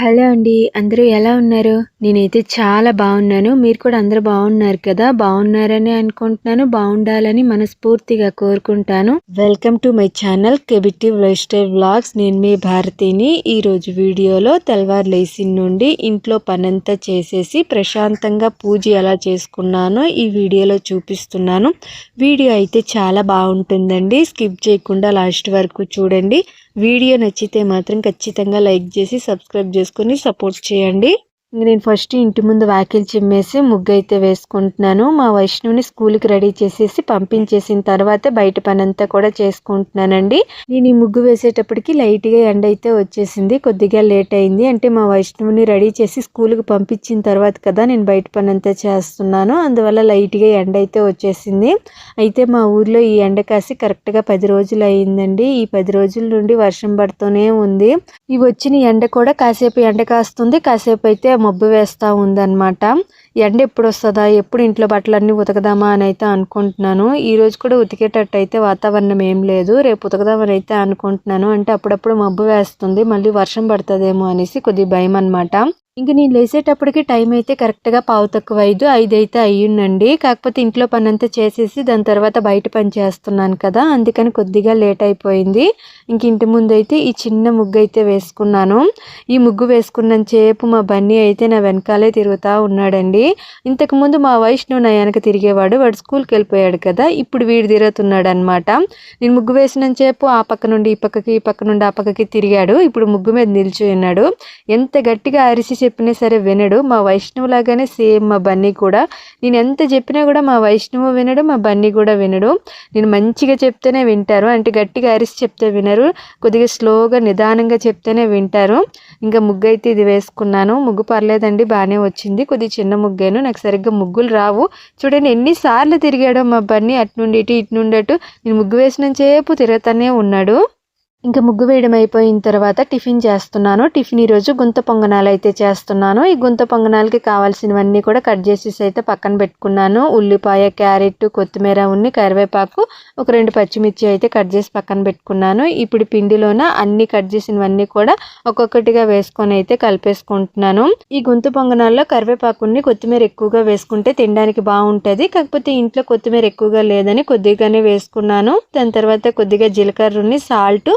Hello అండి అందరూ ఎలా ఉన్నారు? నేనైతే చాలా బాగున్నాను. మీరు కూడా అందరూ బాగున్నారు కదా? బాగున్నారని అనుకుంటున్నాను. బాగుండాలని మనస్ఫూర్తిగా కోరుకుంటాను. వెల్కమ్ టు మై ఛానల్ కెబిటివ్ లైఫ్ స్టైల్ బ్లాగ్స్ నేను మీ భారతిని ఈరోజు వీడియోలో తెల్లవారు లేసిన నుండి ఇంట్లో పనంతా చేసేసి ప్రశాంతంగా పూజ ఎలా చేసుకున్నానో ఈ వీడియోలో చూపిస్తున్నాను. వీడియో అయితే చాలా బాగుంటుందండి. స్కిప్ చేయకుండా లాస్ట్ వరకు చూడండి. వీడియో నచ్చితే మాత్రం ఖచ్చితంగా లైక్ చేసి సబ్స్క్రైబ్ చేసుకొని సపోర్ట్ చేయండి. ఇంక నేను ఫస్ట్ ఇంటి ముందు వాకిలి చిమ్మేసి ముగ్గు అయితే వేసుకుంటున్నాను. మా వైష్ణవుని స్కూల్కి రెడీ చేసేసి పంపించేసిన తర్వాత బయట పని అంతా కూడా చేసుకుంటున్నానండి. నేను ఈ ముగ్గు వేసేటప్పటికి లైట్గా ఎండ అయితే వచ్చేసింది. కొద్దిగా లేట్ అయింది. అంటే మా వైష్ణవుని రెడీ చేసి స్కూల్కి పంపించిన తర్వాత కదా నేను బయట పని అంతా చేస్తున్నాను. అందువల్ల లైట్గా ఎండ అయితే వచ్చేసింది. అయితే మా ఊర్లో ఈ ఎండ కాసి కరెక్ట్గా పది రోజులు అయిందండి. ఈ పది రోజుల నుండి వర్షం పడుతూనే ఉంది. ఈ వచ్చిన ఎండ కూడా కాసేపు ఎండ కాస్తుంది. కాసేపు అయితే మబ్బు వేస్తూ ఉందన్నమాట. ఎండ ఎప్పుడు వస్తుందా ఎప్పుడు ఇంట్లో బట్టలన్నీ ఉతకదామా అని అయితే అనుకుంటున్నాను. ఈరోజు కూడా ఉతికేటట్టు అయితే వాతావరణం ఏం లేదు. రేపు ఉతకదామని అయితే అనుకుంటున్నాను. అంటే అప్పుడప్పుడు మబ్బు వేస్తుంది. మళ్ళీ వర్షం పడుతుందేమో అనేసి కొద్దిగా భయం అనమాట ఇంక నేను లేసేటప్పటికి టైం అయితే కరెక్ట్గా పావు తక్కువ ఐదు ఐదు అయితే అయ్యిందండి కాకపోతే ఇంట్లో పని అంతా చేసేసి దాని తర్వాత బయట పని చేస్తున్నాను కదా అందుకని కొద్దిగా లేట్ అయిపోయింది. ఇంక ఇంటి ముందు అయితే ఈ చిన్న ముగ్గు అయితే వేసుకున్నాను. ఈ ముగ్గు వేసుకున్న చేపు మా బన్నీ అయితే నా వెనకాలే తిరుగుతూ ఉన్నాడండి. ఇంతకుముందు మా వైష్ణవ్ నా వెనక తిరిగేవాడు వాడు స్కూల్కి వెళ్ళిపోయాడు కదా ఇప్పుడు వీడు తిరుగుతున్నాడు అనమాట నేను ముగ్గు వేసిన చేపు ఆ పక్క నుండి ఈ పక్కకి ఈ పక్క నుండి ఆ పక్కకి తిరిగాడు. ఇప్పుడు ముగ్గు మీద నిలిచి ఉన్నాడు ఎంత గట్టిగా అరిసి చెప్పినా సరే వినడు. మా వైష్ణవ్ లాగానే సేమ్ మా బన్నీ కూడా. నేను ఎంత చెప్పినా కూడా మా వైష్ణవు వినడు మా బన్నీ కూడా వినడు. నేను మంచిగా చెప్తేనే వింటారు. అంటే గట్టిగా అరిసి చెప్తే వినరు. కొద్దిగా స్లోగా నిదానంగా చెప్తేనే వింటారు. ఇంకా ముగ్గు అయితే ఇది వేసుకున్నాను. ముగ్గు పర్లేదండి బాగానే వచ్చింది. కొద్దిగా చిన్న ముగ్గేను. నాకు సరిగ్గా ముగ్గులు రావు. చూడండి ఎన్నిసార్లు తిరిగాడో మా బన్నీ. అటు నుండి ఇటు ఇటు నుండి అటు. నేను ముగ్గు వేసినంతసేపు చేపు తిరుగుతూనే ఉన్నాడు. ఇంకా ముగ్గు వేయడం అయిపోయిన తర్వాత టిఫిన్ చేస్తున్నాను. టిఫిన్ ఈరోజు గుంత పొంగనాలు అయితే చేస్తున్నాను. ఈ గుంత పొంగనాలకి కావాల్సినవన్నీ కూడా కట్ చేసేసి అయితే పక్కన పెట్టుకున్నాను. ఉల్లిపాయ క్యారెట్ కొత్తిమీర ఉన్ని కరివేపాకు ఒక రెండు పచ్చిమిర్చి అయితే కట్ చేసి పక్కన పెట్టుకున్నాను. ఇప్పుడు పిండిలోన అన్ని కట్ చేసినవన్నీ కూడా ఒక్కొక్కటిగా వేసుకొని అయితే కలిపేసుకుంటున్నాను. ఈ గుంత పొంగనాల్లో కరివేపాకుని కొత్తిమీర ఎక్కువగా వేసుకుంటే తినడానికి బాగుంటుంది. కాకపోతే ఇంట్లో కొత్తిమీర ఎక్కువగా లేదని కొద్దిగానే వేసుకున్నాను. దాని తర్వాత కొద్దిగా జీలకర్రని సాల్ట్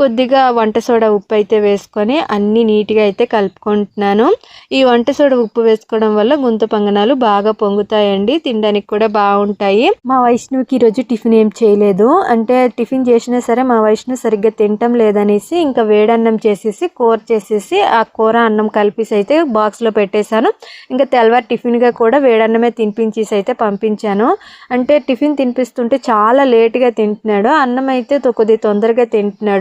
కొద్దిగా వంట సోడా ఉప్పు అయితే వేసుకొని అన్నీ నీట్గా అయితే కలుపుకుంటున్నాను. ఈ వంట సోడా ఉప్పు వేసుకోవడం వల్ల గుంత పంగనాలు బాగా పొంగుతాయండి తినడానికి కూడా బాగుంటాయి. మా వైష్ణవికి ఈరోజు టిఫిన్ ఏం చేయలేదు. అంటే టిఫిన్ చేసినా సరే మా వైష్ణవి సరిగ్గా తినటం లేదనేసి ఇంకా వేడన్నం చేసేసి కూర చేసేసి ఆ కూర అన్నం కలిపేసి అయితే బాక్స్లో పెట్టేశాను. ఇంకా తెల్లవారు టిఫిన్గా కూడా వేడన్నమే తినిపించేసి అయితే పంపించాను. అంటే టిఫిన్ తినిపిస్తుంటే చాలా లేట్గా తింటున్నాడు. అన్నం అయితే కొద్దిగా తొందరగా తింటున్నాడు.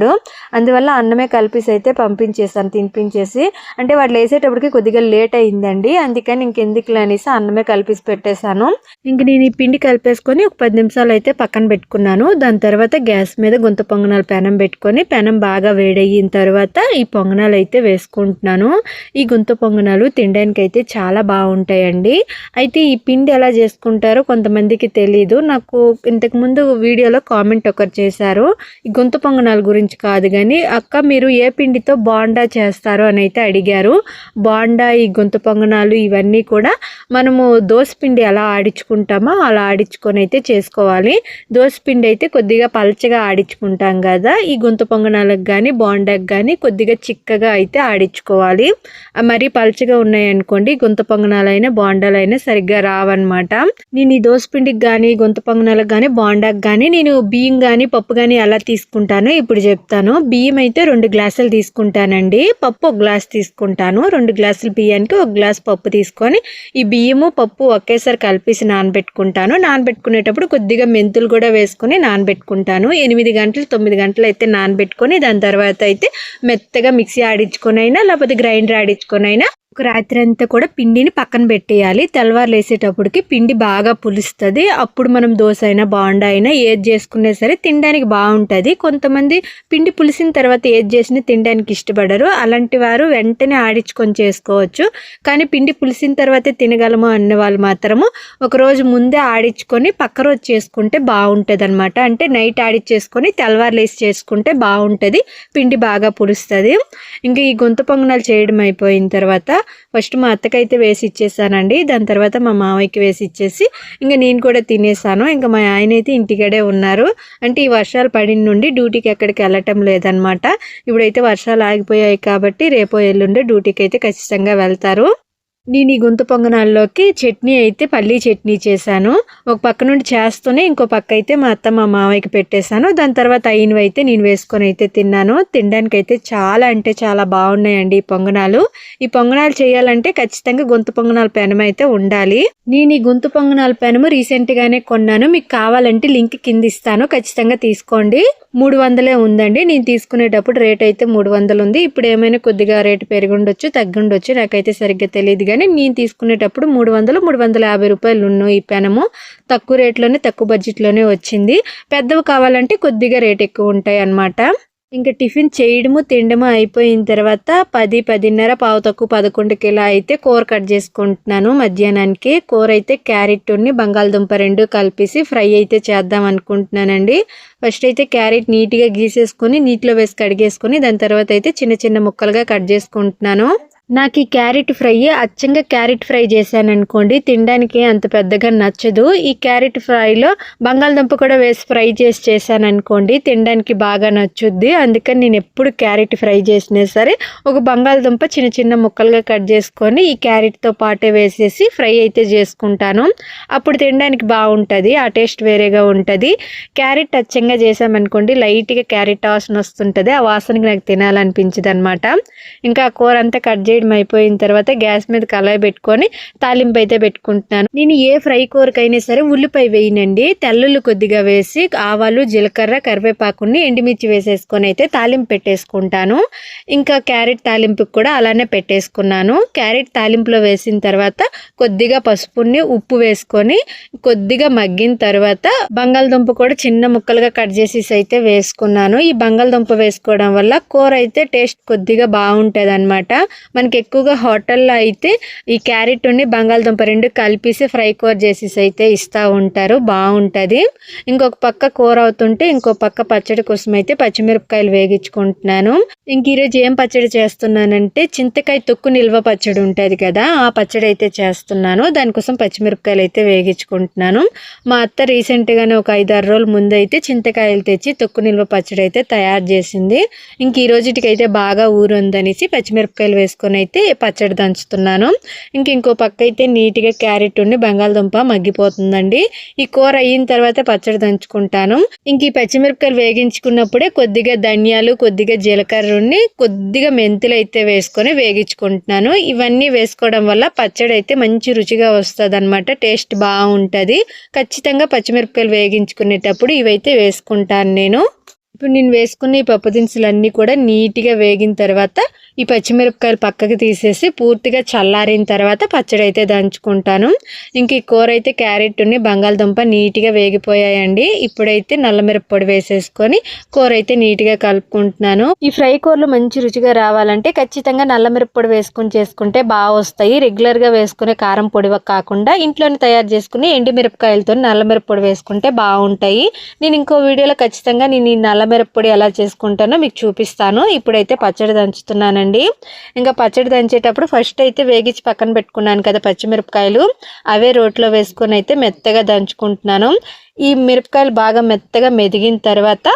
అందువల్ల అన్నమే కలిపేసి అయితే పంపించేసాను తినిపించేసి. అంటే వాళ్ళు వేసేటప్పటికి కొద్దిగా లేట్ అయిందండి. అందుకని ఇంకెందుకులే అనేసి అన్నమే కలిపేసి పెట్టేశాను. ఇంక నేను ఈ పిండి కలిపేసుకొని ఒక పది నిమిషాలు అయితే పక్కన పెట్టుకున్నాను. దాని తర్వాత గ్యాస్ మీద గుంత పొంగనాలు పెనం పెట్టుకొని పెనం బాగా వేడయిన తర్వాత ఈ పొంగనాలు అయితే వేసుకుంటున్నాను. ఈ గుంత పొంగనాలు తినడానికి అయితే చాలా బాగుంటాయండి. అయితే ఈ పిండి ఎలా చేసుకుంటారో కొంతమందికి తెలియదు నాకు ఇంతకుముందు వీడియోలో కామెంట్ ఒకరు చేశారు. ఈ గుంత పొంగనాల గురించి కాదు కానీ అక్క మీరు ఏ పిండితో బాండా చేస్తారు అని అయితే అడిగారు. బాండా ఈ గుంత పొంగనాలు ఇవన్నీ కూడా మనము పిండి ఎలా ఆడించుకుంటామో అలా ఆడించుకొని అయితే చేసుకోవాలి. పిండి అయితే కొద్దిగా పలచగా ఆడించుకుంటాం కదా ఈ గుంత పొంగనాలకు కానీ బాండాకి కానీ కొద్దిగా చిక్కగా అయితే ఆడించుకోవాలి. మరీ పలచగా ఉన్నాయనుకోండి గుంత పొంగనాలైనా బాండాలైనా సరిగ్గా రావన్నమాట. నేను ఈ పిండికి కానీ గుంత పొంగనాలకు కానీ బాండాకి కానీ నేను బియ్యం కానీ పప్పు కానీ ఎలా తీసుకుంటానో ఇప్పుడు చెప్తాను. బియ్యం అయితే రెండు గ్లాసులు తీసుకుంటానండి. పప్పు ఒక గ్లాస్ తీసుకుంటాను. రెండు గ్లాసులు బియ్యానికి ఒక గ్లాస్ పప్పు తీసుకొని ఈ బియ్యము పప్పు ఒకేసారి కలిపేసి నానబెట్టుకుంటాను. నానబెట్టుకునేటప్పుడు కొద్దిగా మెంతులు కూడా వేసుకొని నానబెట్టుకుంటాను. ఎనిమిది గంటలు తొమ్మిది గంటలు అయితే నానబెట్టుకొని దాని తర్వాత అయితే మెత్తగా మిక్సీ ఆడించుకొని అయినా లేకపోతే గ్రైండర్ ఆడించుకొని అయినా ఒక రాత్రి అంతా కూడా పిండిని పక్కన పెట్టేయాలి. తెల్లవారు వేసేటప్పటికి పిండి బాగా పులుస్తుంది. అప్పుడు మనం దోశ అయినా బాండా అయినా ఏది చేసుకున్నా సరే తినడానికి బాగుంటుంది. కొంతమంది పిండి పులిసిన తర్వాత ఏది చేసినా తినడానికి ఇష్టపడరు. అలాంటి వారు వెంటనే ఆడించుకొని చేసుకోవచ్చు. కానీ పిండి పులిసిన తర్వాతే తినగలము అన్న వాళ్ళు మాత్రము ఒక రోజు ముందే ఆడించుకొని పక్క రోజు చేసుకుంటే బాగుంటుంది అనమాట అంటే నైట్ ఆడిచ్చేసుకొని తెల్లవారు లేసి చేసుకుంటే బాగుంటుంది. పిండి బాగా పులుస్తుంది. ఇంకా ఈ గొంతు పొంగనాలు చేయడం అయిపోయిన తర్వాత ఫస్ట్ మా అత్తకైతే వేసి ఇచ్చేసానండి. దాని తర్వాత మా మావయ్యకి వేసి ఇచ్చేసి ఇంకా నేను కూడా తినేసాను. ఇంకా మా ఆయన అయితే ఇంటికడే ఉన్నారు. అంటే ఈ వర్షాలు పడిన నుండి డ్యూటీకి ఎక్కడికి వెళ్ళటం లేదనమాట ఇప్పుడైతే వర్షాలు ఆగిపోయాయి కాబట్టి రేపో ఎల్లుండే డ్యూటీకి అయితే ఖచ్చితంగా వెళ్తారు. నేను ఈ గుంత పొంగనాల్లోకి చట్నీ అయితే పల్లీ చట్నీ చేశాను. ఒక పక్క నుండి చేస్తూనే ఇంకో పక్క అయితే మా అత్త మా మావయ్యకి పెట్టేశాను. దాని తర్వాత అయినవి అయితే నేను వేసుకొని అయితే తిన్నాను. తినడానికి అయితే చాలా అంటే చాలా బాగున్నాయండి ఈ పొంగనాలు. ఈ పొంగనాలు చేయాలంటే ఖచ్చితంగా గొంతు పొంగనాల పెనం అయితే ఉండాలి. నేను ఈ గొంతు పొంగనాల పెనము రీసెంట్గానే కొన్నాను. మీకు కావాలంటే లింక్ కింద ఇస్తాను. ఖచ్చితంగా తీసుకోండి. మూడు వందలే ఉందండి. నేను తీసుకునేటప్పుడు రేట్ అయితే మూడు వందలు ఉంది. ఇప్పుడు ఏమైనా కొద్దిగా రేటు పెరిగి తగ్గి ఉండొచ్చు. నాకైతే సరిగ్గా తెలియదు కానీ మేము తీసుకునేటప్పుడు మూడు వందలు మూడు వందల యాభై రూపాయలు ఉన్నాయి ఈ పెనము తక్కువ రేట్లోనే తక్కువ బడ్జెట్లోనే వచ్చింది. పెద్దవి కావాలంటే కొద్దిగా రేట్ ఎక్కువ ఉంటాయి అన్నమాట. ఇంకా టిఫిన్ చేయడము తినడము అయిపోయిన తర్వాత పది పదిన్నర పావు తక్కువ పదకొండుకి ఇలా అయితే కూర కట్ చేసుకుంటున్నాను మధ్యాహ్నానికి. కూర అయితే క్యారెట్ ఉన్ని బంగాళదుంప రెండు కలిపేసి ఫ్రై అయితే చేద్దాం అనుకుంటున్నానండి. ఫస్ట్ అయితే క్యారెట్ నీట్గా గీసేసుకొని నీటిలో వేసి కడిగేసుకొని దాని తర్వాత అయితే చిన్న చిన్న ముక్కలుగా కట్ చేసుకుంటున్నాను. నాకు ఈ క్యారెట్ ఫ్రై అచ్చంగా క్యారెట్ ఫ్రై చేశాను అనుకోండి తినడానికి అంత పెద్దగా నచ్చదు. ఈ క్యారెట్ ఫ్రైలో బంగాళదుంప కూడా వేసి ఫ్రై చేసి చేశాను అనుకోండి తినడానికి బాగా నచ్చుద్ది. అందుకని నేను ఎప్పుడు క్యారెట్ ఫ్రై చేసినా సరే ఒక బంగాళదుంప చిన్న చిన్న ముక్కలుగా కట్ చేసుకొని ఈ క్యారెట్తో పాటే వేసేసి ఫ్రై అయితే చేసుకుంటాను. అప్పుడు తినడానికి బాగుంటుంది ఆ టేస్ట్ వేరేగా ఉంటుంది. క్యారెట్ అచ్చంగా చేసామనుకోండి లైట్గా క్యారెట్ వాసన వస్తుంటుంది ఆ వాసనకి నాకు తినాలనిపించదు అనమాట ఇంకా కూర అంతా కట్ చేసి చేయడం అయిపోయిన తర్వాత గ్యాస్ మీద కళాయి పెట్టుకొని తాలింపు అయితే పెట్టుకుంటున్నాను. నేను ఏ ఫ్రై కూరకైనా సరే ఉల్లిపాయ వేయనండి. తెల్లుల్లి కొద్దిగా వేసి ఆవాలు జీలకర్ర కరివేపాకుని ఎండిమిర్చి వేసేసుకొని అయితే తాలింపు పెట్టేసుకుంటాను. ఇంకా క్యారెట్ తాలింపుకి కూడా అలానే పెట్టేసుకున్నాను. క్యారెట్ తాలింపులో వేసిన తర్వాత కొద్దిగా పసుపుని ఉప్పు వేసుకొని కొద్దిగా మగ్గిన తర్వాత బంగాళదుంప కూడా చిన్న ముక్కలుగా కట్ చేసేసి అయితే వేసుకున్నాను. ఈ బంగాళదుంప వేసుకోవడం వల్ల కూర అయితే టేస్ట్ కొద్దిగా బాగుంటుంది అనమాట మన మనకి ఎక్కువగా హోటల్లో అయితే ఈ క్యారెట్ ఉండి బంగాళదుంప రెండు కలిపేసి ఫ్రై కూర చేసేసి అయితే ఇస్తూ ఉంటారు. బాగుంటుంది. ఇంకొక పక్క కూర అవుతుంటే ఇంకో పక్క పచ్చడి కోసం అయితే పచ్చిమిరపకాయలు వేగించుకుంటున్నాను. ఇంక ఈరోజు ఏం పచ్చడి చేస్తున్నానంటే చింతకాయ తొక్కు నిల్వ పచ్చడి ఉంటుంది కదా ఆ పచ్చడి అయితే చేస్తున్నాను. దానికోసం పచ్చిమిరపకాయలు అయితే వేగించుకుంటున్నాను. మా అత్త రీసెంట్గానే ఒక ఐదు ఆరు రోజుల ముందు అయితే చింతకాయలు తెచ్చి తొక్కు నిల్వ పచ్చడి అయితే తయారు చేసింది. ఇంక ఈ రోజుటికైతే బాగా ఊరుందనేసి పచ్చిమిరపకాయలు వేసుకొని అయితే పచ్చడి దంచుతున్నాను. ఇంక ఇంకో పక్క అయితే నీట్గా క్యారెట్ ఉండి బంగాళదుంప మగ్గిపోతుందండి. ఈ కూర అయిన తర్వాత పచ్చడి దంచుకుంటాను. ఇంక ఈ పచ్చిమిరపకాయలు వేగించుకున్నప్పుడే కొద్దిగా ధనియాలు కొద్దిగా జీలకర్ర ఉండి కొద్దిగా మెంతులు అయితే వేసుకొని వేగించుకుంటున్నాను. ఇవన్నీ వేసుకోవడం వల్ల పచ్చడి అయితే మంచి రుచిగా వస్తుంది అనమాట టేస్ట్ బాగుంటుంది. ఖచ్చితంగా పచ్చిమిరపకాయలు వేగించుకునేటప్పుడు ఇవైతే వేసుకుంటాను నేను. ఇప్పుడు నేను వేసుకున్న ఈ పప్పు దినుసులన్నీ కూడా నీట్గా వేగిన తర్వాత ఈ పచ్చిమిరపకాయలు పక్కకి తీసేసి పూర్తిగా చల్లారిన తర్వాత పచ్చడి అయితే దంచుకుంటాను. ఇంక ఈ కూర అయితే క్యారెట్ ఉన్ని బంగాళదుంప నీట్గా వేగిపోయాయండి. ఇప్పుడైతే నల్లమిరపొడి వేసేసుకొని కూర అయితే నీట్గా కలుపుకుంటున్నాను. ఈ ఫ్రై కూరలు మంచి రుచిగా రావాలంటే ఖచ్చితంగా నల్లమిరప పొడి వేసుకుని చేసుకుంటే బాగా వస్తాయి. రెగ్యులర్గా వేసుకునే కారం పొడి కాకుండా ఇంట్లోనే తయారు చేసుకుని ఎండిమిరపకాయలతో నల్లమిరపొడి వేసుకుంటే బాగుంటాయి. నేను ఇంకో వీడియోలో ఖచ్చితంగా నేను ఈ నల్ల ఎలా చేసుకుంటానో మీకు చూపిస్తాను. ఇప్పుడైతే పచ్చడి దంచుతున్నానండి. ఇంకా పచ్చడి దంచేటప్పుడు ఫస్ట్ అయితే వేగించి పక్కన పెట్టుకున్నాను కదా పచ్చిమిరపకాయలు. అవే రోట్లో వేసుకొని అయితే మెత్తగా దంచుకుంటున్నాను. ఈ మిరపకాయలు బాగా మెత్తగా మెదిగిన తర్వాత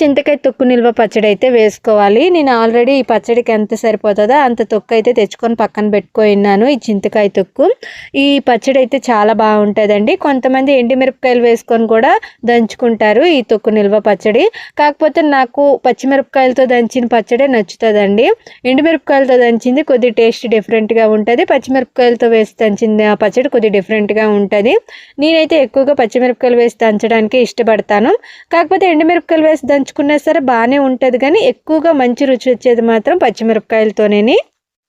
చింతకాయ తొక్కు నిల్వ పచ్చడి అయితే వేసుకోవాలి. నేను ఆల్రెడీ ఈ పచ్చడికి ఎంత సరిపోతుందో అంత తొక్కు అయితే తెచ్చుకొని పక్కన పెట్టుకున్నాను ఈ చింతకాయ తొక్కు. ఈ పచ్చడి అయితే చాలా బాగుంటుందండి. కొంతమంది ఎండిమిరపకాయలు వేసుకొని కూడా దంచుకుంటారు ఈ తొక్కు నిల్వ పచ్చడి. కాకపోతే నాకు పచ్చిమిరపకాయలతో దంచిన పచ్చడే నచ్చుతుందండి. ఎండుమిరపకాయలతో దంచింది కొద్ది టేస్ట్ డిఫరెంట్గా ఉంటుంది. పచ్చిమిరపకాయలతో వేసి దంచిన పచ్చడి కొద్ది డిఫరెంట్గా ఉంటుంది. నేనైతే ఎక్కువగా పచ్చిమిరపకాయలు వేసి దంచడానికి ఇష్టపడతాను. కాకపోతే ఎండుమిరపకాయలు వేసి దంచుకున్నా సరే బాగానే ఉంటుంది. కానీ ఎక్కువగా మంచి రుచి వచ్చేది మాత్రం పచ్చిమిరపకాయలతోనే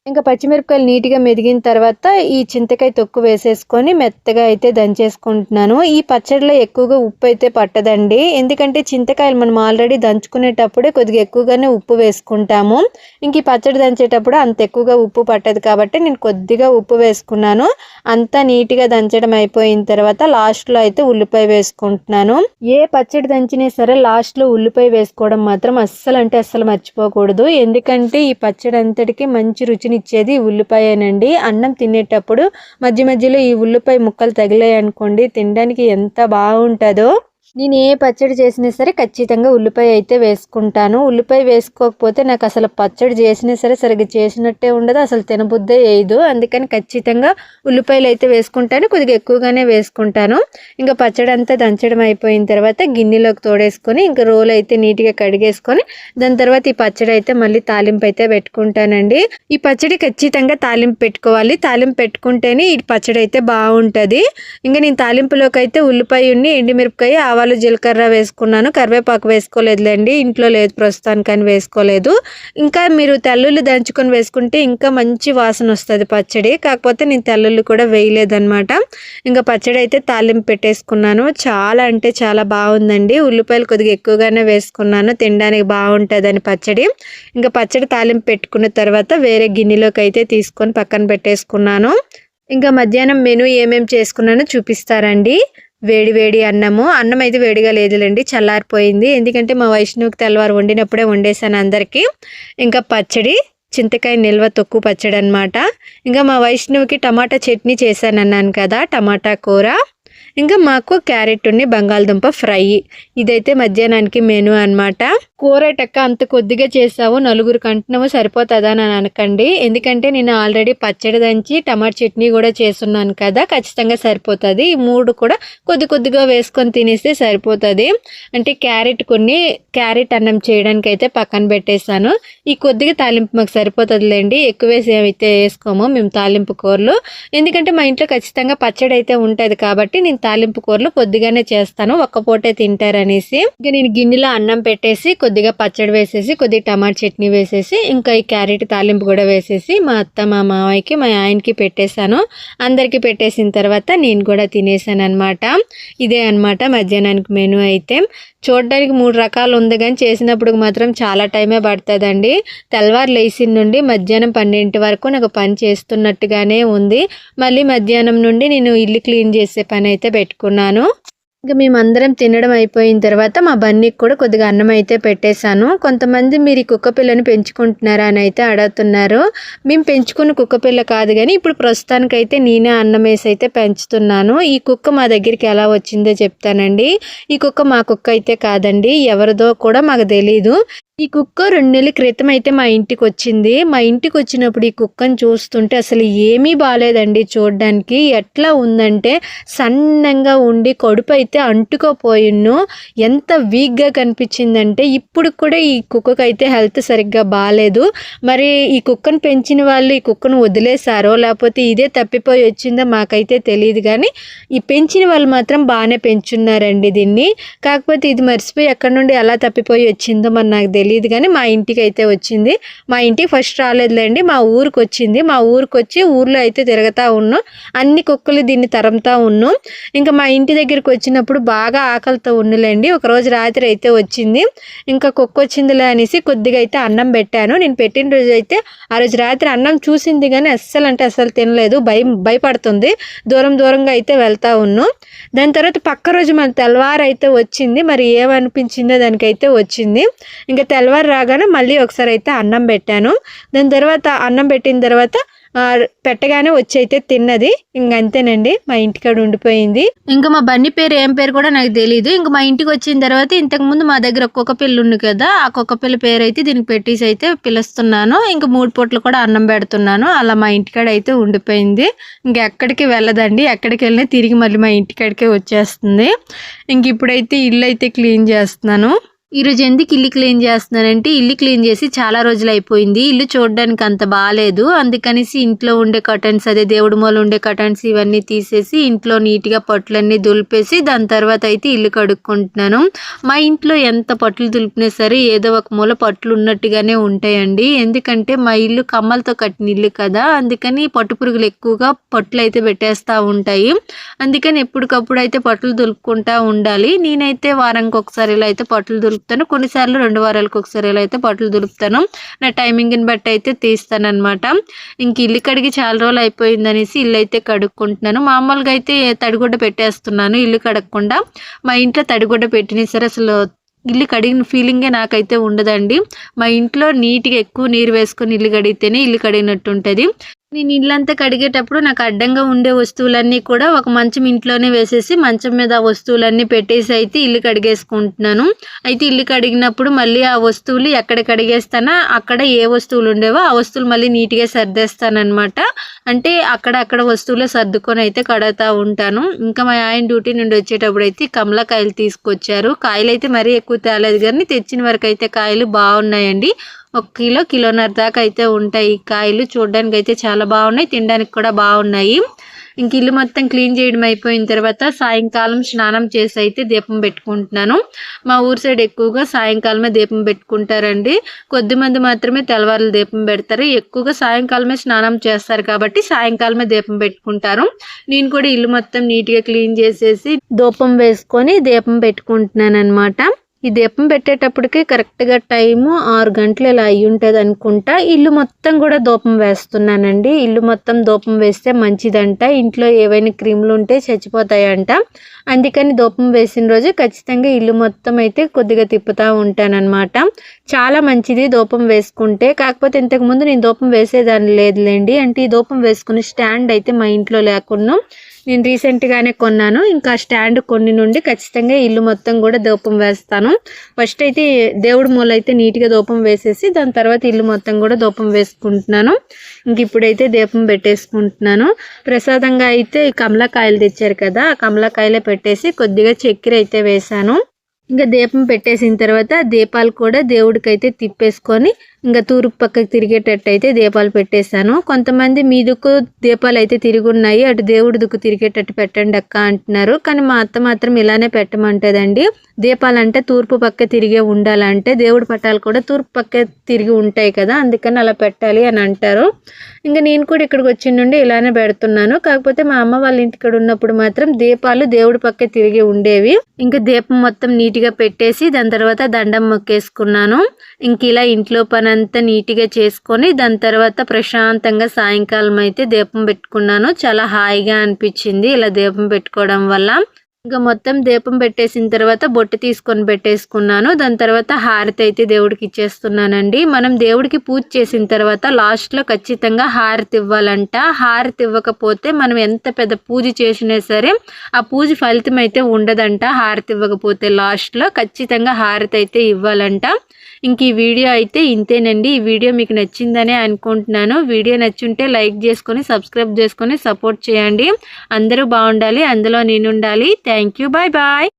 ఇంకా పచ్చిమిరపకాయలు నీట్గా మెదిగిన తర్వాత ఈ చింతకాయ తొక్కు వేసేసుకొని మెత్తగా అయితే దంచేసుకుంటున్నాను. ఈ పచ్చడిలో ఎక్కువగా ఉప్పు అయితే పట్టదండి. ఎందుకంటే చింతకాయలు మనం ఆల్రెడీ దంచుకునేటప్పుడే కొద్దిగా ఎక్కువగానే ఉప్పు వేసుకుంటాము. ఇంక ఈ పచ్చడి దంచేటప్పుడు అంత ఎక్కువగా ఉప్పు పట్టదు కాబట్టి నేను కొద్దిగా ఉప్పు వేసుకున్నాను. అంతా నీట్గా దంచడం అయిపోయిన తర్వాత లాస్ట్లో అయితే ఉల్లిపాయ వేసుకుంటున్నాను. ఏ పచ్చడి దంచినా సరే లాస్ట్లో ఉల్లిపాయ వేసుకోవడం మాత్రం అస్సలు అంటే అస్సలు మర్చిపోకూడదు. ఎందుకంటే ఈ పచ్చడి అంతటికి మంచి రుచిని ఇచ్చేది ఉల్లిపాయనండి. అన్నం తినేటప్పుడు మధ్య మధ్యలో ఈ ఉల్లిపాయ ముక్కలు తగిలాయి అనుకోండి తినడానికి ఎంత బాగుంటుందో. నేను ఏ పచ్చడి చేసినా సరే ఖచ్చితంగా ఉల్లిపాయ అయితే వేసుకుంటాను. ఉల్లిపాయ వేసుకోకపోతే నాకు అసలు పచ్చడి చేసినా సరే సరిగ్గా చేసినట్టే ఉండదు అసలు తినబుద్దే వేయదు అందుకని ఖచ్చితంగా ఉల్లిపాయలు అయితే వేసుకుంటాను కొద్దిగా ఎక్కువగానే వేసుకుంటాను. ఇంకా పచ్చడి అంతా దంచడం అయిపోయిన తర్వాత గిన్నెలోకి తోడేసుకొని ఇంకా రోలు అయితే నీట్గా కడిగేసుకొని దాని తర్వాత ఈ పచ్చడి అయితే మళ్ళీ తాలింపు అయితే పెట్టుకుంటానండి. ఈ పచ్చడి ఖచ్చితంగా తాలింపు పెట్టుకోవాలి. తాలింపు పెట్టుకుంటేనే ఈ పచ్చడి అయితే బాగుంటుంది. ఇంకా నేను తాలింపులోకి అయితే ఉల్లిపాయ ఉండి ఎండిమిరపకాయ ఆవాలు జీలకర్ర వేసుకున్నాను కరివేపాకు వేసుకోలేదులేండి ఇంట్లో లేదు ప్రస్తుతానికి అని వేసుకోలేదు. ఇంకా మీరు తెల్లుల్లి దంచుకొని వేసుకుంటే ఇంకా మంచి వాసన వస్తుంది పచ్చడి. కాకపోతే నేను తెల్లుల్లి కూడా వేయలేదనమాట ఇంకా పచ్చడి అయితే తాలింపు పెట్టేసుకున్నాను. చాలా అంటే చాలా బాగుందండి. ఉల్లిపాయలు కొద్దిగా ఎక్కువగానే వేసుకున్నాను. తినడానికి బాగుంటుందని పచ్చడి. ఇంకా పచ్చడి తాలింపు పెట్టుకున్న తర్వాత వేరే గిన్నెలోకి అయితే తీసుకొని పక్కన పెట్టేసుకున్నాను. ఇంకా మధ్యాహ్నం మెను ఏమేమి చేసుకున్నానో చూపిస్తారండి. వేడి వేడి అన్నము. అన్నం అయితే వేడిగా లేదులేండి చల్లారిపోయింది. ఎందుకంటే మా వైష్ణవుకి తెల్లవారు వండినప్పుడే వండేసాను అందరికీ. ఇంకా పచ్చడి చింతకాయ నిల్వ తొక్కు పచ్చడి అనమాట ఇంకా మా వైష్ణవికి టమాటా చట్నీ చేశాను అన్నాను కదా టమాటా కూర. ఇంకా మాకు క్యారెట్ ఉండి బంగాళదుంప ఫ్రై. ఇదైతే మధ్యాహ్నానికి మెను అనమాట కూరటక్క అంత కొద్దిగా చేసావు నలుగురు కంటున్నావు సరిపోతుందా అని అనకండి. ఎందుకంటే నేను ఆల్రెడీ పచ్చడి దంచి టమాటా చట్నీ కూడా చేస్తున్నాను కదా ఖచ్చితంగా సరిపోతుంది. ఈ మూడు కూడా కొద్ది కొద్దిగా వేసుకొని తినేస్తే సరిపోతుంది. అంటే క్యారెట్ కొన్ని క్యారెట్ అన్నం చేయడానికి అయితే పక్కన పెట్టేశాను. ఈ కొద్దిగా తాలింపు మాకు సరిపోతుందిలేండి. ఎక్కువ వేసి ఏమైతే వేసుకోము మేము తాలింపు కూరలు. ఎందుకంటే మా ఇంట్లో ఖచ్చితంగా పచ్చడి అయితే ఉంటుంది కాబట్టి నేను తాలింపు కూరలు కొద్దిగానే చేస్తాను. ఒక్క పూటే తింటారనేసి. ఇంకా నేను గిన్నెలో అన్నం పెట్టేసి కొద్దిగా పచ్చడి వేసేసి కొద్దిగా టమాటా చట్నీ వేసేసి ఇంకా ఈ క్యారెట్ తాలింపు కూడా వేసేసి మా అత్త మా మావయ్యకి మా ఆయనకి పెట్టేశాను. అందరికీ పెట్టేసిన తర్వాత నేను కూడా తినేసాను అనమాట ఇదే అనమాట మధ్యాహ్నానికి మెను అయితే. చూడడానికి మూడు రకాలు ఉంది కానీ చేసినప్పుడు మాత్రం చాలా టైమే పడుతుందండి. తెల్లవారు లేచిన నుండి మధ్యాహ్నం పన్నెండు వరకు నాకు పని చేస్తున్నట్టుగానే ఉంది. మళ్ళీ మధ్యాహ్నం నుండి నేను ఇల్లు క్లీన్ చేసే పని అయితే పెట్టుకున్నాను. ఇంకా మేమందరం తినడం అయిపోయిన తర్వాత మా బన్నీకి కూడా కొద్దిగా అన్నం అయితే పెట్టేశాను. కొంతమంది మీరు ఈ కుక్కపిల్లని పెంచుకుంటున్నారా అని అయితే అడుగుతున్నారు. మేము పెంచుకున్న కుక్కపిల్ల కాదు కానీ ఇప్పుడు ప్రస్తుతానికైతే నేనే అన్నం వేసి అయితే పెంచుతున్నాను. ఈ కుక్క మా దగ్గరికి ఎలా వచ్చిందో చెప్తానండి. ఈ కుక్క మా కుక్క అయితే కాదండి. ఎవరిదో కూడా మాకు తెలీదు. ఈ కుక్క రెండు నెలల క్రితం అయితే మా ఇంటికి వచ్చింది. మా ఇంటికి వచ్చినప్పుడు ఈ కుక్కను చూస్తుంటే అసలు ఏమీ బాగాలేదండి చూడడానికి. ఎట్లా ఉందంటే సన్నంగా ఉండి కడుపు అయితే అంటుకోపోయిన్ను ఎంత వీక్గా కనిపించిందంటే ఇప్పుడు కూడా ఈ కుక్కకు అయితే హెల్త్ సరిగ్గా బాగాలేదు మరి ఈ కుక్కను పెంచిన వాళ్ళు ఈ కుక్కను వదిలేశారో లేకపోతే ఇదే తప్పిపోయి వచ్చిందో మాకైతే తెలియదు కానీ ఈ పెంచిన వాళ్ళు మాత్రం బాగానే పెంచున్నారండి దీన్ని. కాకపోతే ఇది మర్చిపోయి ఎక్కడి నుండి ఎలా తప్పిపోయి వచ్చిందో మరి నాకు తెలియదు తెలియదు కానీ మా ఇంటికి అయితే వచ్చింది. మా ఇంటికి ఫస్ట్ రాలేదులేండి మా ఊరికి వచ్చింది. మా ఊరికి వచ్చి ఊర్లో అయితే తిరుగుతూ ఉన్నాం. అన్ని కుక్కలు దీన్ని తరంతా ఉన్నాం. ఇంకా మా ఇంటి దగ్గరికి వచ్చినప్పుడు బాగా ఆకలితో ఉండలేండి. ఒకరోజు రాత్రి అయితే వచ్చింది. ఇంకా కుక్క వచ్చిందిలే అనేసి కొద్దిగా అయితే అన్నం పెట్టాను. నేను పెట్టిన రోజు అయితే ఆ రోజు రాత్రి అన్నం చూసింది కానీ అస్సలు అంటే అస్సలు తినలేదు. భయం భయపడుతుంది. దూరం దూరంగా అయితే వెళ్తా ఉన్నాం. దాని తర్వాత పక్క రోజు మన తెల్లవారు అయితే వచ్చింది. మరి ఏమనిపించిందో దానికైతే వచ్చింది. ఇంకా తెల్లవారు రాగానే మళ్ళీ ఒకసారి అయితే అన్నం పెట్టాను. దాని తర్వాత అన్నం పెట్టిన తర్వాత పెట్టగానే వచ్చి అయితే తిన్నది. ఇంకంతేనండి మా ఇంటికాడ ఉండిపోయింది. ఇంకా మా బండి పేరు ఏం పేరు కూడా నాకు తెలియదు ఇంకా మా ఇంటికి వచ్చిన తర్వాత ఇంతకు ముందు మా దగ్గర ఒక్కొక్క పిల్లి ఉంది కదా ఆ కుక్క పిల్ల పేరు అయితే దీనికి పెట్టేసి అయితే పిలుస్తున్నాను. ఇంకా మూడు పూటలు కూడా అన్నం పెడుతున్నాను. అలా మా ఇంటికాడ అయితే ఉండిపోయింది. ఇంకెక్కడికి వెళ్ళదండి. ఎక్కడికి వెళ్ళినా తిరిగి మళ్ళీ మా ఇంటికాడికే వచ్చేస్తుంది. ఇంక ఇప్పుడైతే ఇల్లు అయితే క్లీన్ చేస్తున్నాను. ఈరోజు ఎందుకు ఇల్లు క్లీన్ చేస్తున్నానంటే ఇల్లు క్లీన్ చేసి చాలా రోజులు అయిపోయింది. ఇల్లు చూడడానికి అంత బాగాలేదు అందుకనేసి ఇంట్లో ఉండే కటన్స్ అదే దేవుడి మూల ఉండే కటన్స్ ఇవన్నీ తీసేసి ఇంట్లో నీట్గా పట్లన్నీ దులిపేసి దాని తర్వాత అయితే ఇల్లు కడుక్కుంటున్నాను. మా ఇంట్లో ఎంత పట్లు దులిపినా సరే ఏదో ఒక మూల పట్లు ఉన్నట్టుగానే ఉంటాయండి. ఎందుకంటే మా ఇల్లు కమ్మలతో కట్టిన ఇల్లు కదా అందుకని పట్టు పురుగులు ఎక్కువగా పట్లు అయితే పెట్టేస్తూ ఉంటాయి. అందుకని ఎప్పటికప్పుడు అయితే పట్లు దులుపుకుంటూ ఉండాలి. నేనైతే వారానికి ఒకసారి ఇలా అయితే పట్లు దులుపుతాను. కొన్నిసార్లు రెండు వారాలకు ఒకసారి ఇలా అయితే బట్టలు దులుపుతాను నా టైమింగ్ని బట్టి అయితే తీస్తాను అనమాట ఇంక ఇల్లు కడిగి చాలా రోజులు అయిపోయింది అనేసి ఇల్లు అయితే కడుక్కుంటున్నాను. మామూలుగా అయితే తడిగుడ్డ పెట్టేస్తున్నాను ఇల్లు కడగకుండా. మా ఇంట్లో తడిగుడ్డ పెట్టినా సరే అసలు ఇల్లు కడిగిన ఫీలింగే నాకైతే ఉండదండి. మా ఇంట్లో నీట్గా ఎక్కువ నీరు వేసుకొని ఇల్లు కడిగితేనే ఇల్లు కడిగినట్టు ఉంటుంది. నేను ఇల్లంతా కడిగేటప్పుడు నాకు అడ్డంగా ఉండే వస్తువులన్నీ కూడా ఒక మంచం ఇంట్లోనే వేసేసి మంచం మీద ఆ వస్తువులన్నీ పెట్టేసి అయితే ఇల్లు కడిగేసుకుంటున్నాను. అయితే ఇల్లు కడిగినప్పుడు మళ్ళీ ఆ వస్తువులు ఎక్కడ కడిగేస్తానా అక్కడ ఏ వస్తువులు ఉండేవో ఆ వస్తువులు మళ్ళీ నీట్గా సర్దేస్తానమాట అంటే అక్కడ అక్కడ వస్తువులు సర్దుకొని అయితే కడుగుతూ ఉంటాను. ఇంకా మా ఆయన డ్యూటీ నుండి వచ్చేటప్పుడు అయితే కమలకాయలు తీసుకొచ్చారు. కాయలు అయితే మరీ ఎక్కువ తేలేదు కానీ తెచ్చిన వరకు అయితే కాయలు బాగున్నాయండి. ఒక కిలో కిలోన్నర దాకా అయితే ఉంటాయి. ఈ కాయలు చూడడానికి అయితే చాలా బాగున్నాయి తినడానికి కూడా బాగున్నాయి. ఇంక ఇల్లు మొత్తం క్లీన్ చేయడం అయిపోయిన తర్వాత సాయంకాలం స్నానం చేసి అయితే దీపం పెట్టుకుంటున్నాను. మా ఊరు సైడ్ ఎక్కువగా సాయంకాలమే దీపం పెట్టుకుంటారండి. కొద్దిమంది మాత్రమే తెల్లవారులు దీపం పెడతారు. ఎక్కువగా సాయంకాలమే స్నానం చేస్తారు కాబట్టి సాయంకాలమే దీపం పెట్టుకుంటారు. నేను కూడా ఇల్లు మొత్తం నీట్గా క్లీన్ చేసేసి దూపం వేసుకొని దీపం పెట్టుకుంటున్నాను అనమాట ఈ దీపం పెట్టేటప్పటికి కరెక్ట్గా టైము ఆరు గంటలు ఇలా అయ్యి ఉంటుంది అనుకుంటా. ఇల్లు మొత్తం కూడా దూపం వేస్తున్నానండి. ఇల్లు మొత్తం దూపం వేస్తే మంచిదంట. ఇంట్లో ఏవైనా క్రీములు ఉంటే చచ్చిపోతాయంట. అందుకని దూపం వేసిన రోజు ఖచ్చితంగా ఇల్లు మొత్తం అయితే కొద్దిగా తిప్పుతూ ఉంటానన్నమాట. చాలా మంచిది దూపం వేసుకుంటే. కాకపోతే ఇంతకుముందు నేను దూపం వేసేదాన్ని లేదులేండి. అంటే ఈ దూపం వేసుకునే స్టాండ్ అయితే మా ఇంట్లో లేకుండా నేను రీసెంట్గానే కొన్నాను. ఇంకా స్టాండ్ కొన్ని నుండి ఖచ్చితంగా ఇల్లు మొత్తం కూడా దూపం వేస్తాను. ఫస్ట్ అయితే దేవుడి మూల అయితే నీట్గా దూపం వేసేసి దాని తర్వాత ఇల్లు మొత్తం కూడా దూపం వేసుకుంటున్నాను. ఇంక ఇప్పుడైతే దీపం పెట్టేసుకుంటున్నాను. ప్రసాదంగా అయితే కమలకాయలు తెచ్చారు కదా ఆ కమలకాయలే పెట్టేసి కొద్దిగా చక్కెర అయితే వేశాను. ఇంకా దీపం పెట్టేసిన తర్వాత దీపాలు కూడా దేవుడికైతే తిప్పేసుకొని ఇంకా తూర్పు పక్కకి తిరిగేటట్టు అయితే దీపాలు పెట్టేశాను. కొంతమంది మీదుకు దీపాలు అయితే తిరిగి ఉన్నాయి అటు దేవుడి దుక్కు తిరిగేటట్టు పెట్టండి అక్క అంటున్నారు. కానీ మా అత్త మాత్రం ఇలానే పెట్టమంటదండి. దీపాలు అంటే తూర్పు పక్క తిరిగే ఉండాలంటే దేవుడి పట్టాలు కూడా తూర్పు పక్క తిరిగి ఉంటాయి కదా అందుకని అలా పెట్టాలి అని అంటారు. ఇంకా నేను కూడా ఇక్కడికి వచ్చిన నుండి ఇలానే పెడుతున్నాను. కాకపోతే మా అమ్మ వాళ్ళ ఇంటికి ఉన్నప్పుడు మాత్రం దీపాలు దేవుడి పక్క తిరిగి ఉండేవి. ఇంకా దీపం మొత్తం నీట్గా పెట్టేసి దాని తర్వాత దండం మొక్కేసుకున్నాను. ఇంక ఇలా ఇంట్లో పని అంతా నీట్గా చేసుకొని దాని తర్వాత ప్రశాంతంగా సాయంకాలం అయితే దీపం పెట్టుకున్నాను. చాలా హాయిగా అనిపించింది ఇలా దీపం పెట్టుకోవడం వల్ల. ఇంకా మొత్తం దీపం పెట్టేసిన తర్వాత బొట్టు తీసుకొని పెట్టేసుకున్నాను. దాని తర్వాత హారతి అయితే దేవుడికి ఇచ్చేస్తున్నానండి. మనం దేవుడికి పూజ చేసిన తర్వాత లాస్ట్లో ఖచ్చితంగా హారతి ఇవ్వాలంట. హారతి ఇవ్వకపోతే మనం ఎంత పెద్ద పూజ చేసినా సరే ఆ పూజ ఫలితం అయితే ఉండదంట. హారతి ఇవ్వకపోతే లాస్ట్లో ఖచ్చితంగా హారతి అయితే ఇవ్వాలంట. ఇంక ఈ వీడియో అయితే ఇంతేనండి. ఈ వీడియో మీకు నచ్చిందనే అనుకుంటున్నాను. వీడియో నచ్చుంటే లైక్ చేసుకొని సబ్స్క్రైబ్ చేసుకొని సపోర్ట్ చేయండి. అందరూ బాగుండాలి. అందులో నేను ఉండాలి థ్యాంక్ యూ. Bye bye.